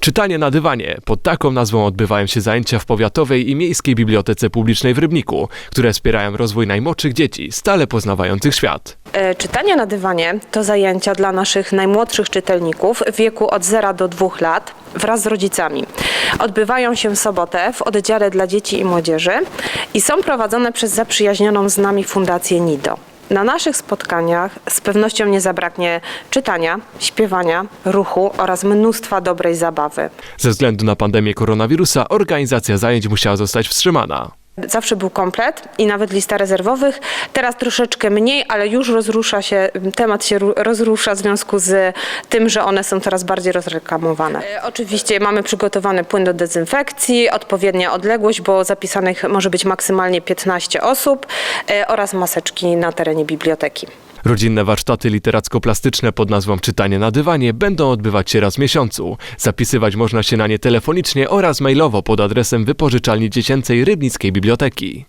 Czytanie na dywanie. Pod taką nazwą odbywają się zajęcia w Powiatowej i Miejskiej Bibliotece Publicznej w Rybniku, które wspierają rozwój najmłodszych dzieci, stale poznawających świat. E, Czytanie na dywanie to zajęcia dla naszych najmłodszych czytelników w wieku od 0 do 2 lat wraz z rodzicami. Odbywają się w sobotę w oddziale dla dzieci i młodzieży i są prowadzone przez zaprzyjaźnioną z nami Fundację NIDO. Na naszych spotkaniach z pewnością nie zabraknie czytania, śpiewania, ruchu oraz mnóstwa dobrej zabawy. Ze względu na pandemię koronawirusa organizacja zajęć musiała zostać wstrzymana. Zawsze był komplet i nawet lista rezerwowych. Teraz troszeczkę mniej, ale już rozrusza się, temat się ru- rozrusza w związku z tym, że one są coraz bardziej rozreklamowane. E, Oczywiście mamy przygotowany płyn do dezynfekcji, odpowiednia odległość, bo zapisanych może być maksymalnie 15 osób e, oraz maseczki na terenie biblioteki. Rodzinne warsztaty literacko-plastyczne pod nazwą Czytanie na dywanie będą odbywać się raz w miesiącu. Zapisywać można się na nie telefonicznie oraz mailowo pod adresem wypożyczalni dziecięcej Rybnickiej Biblioteki.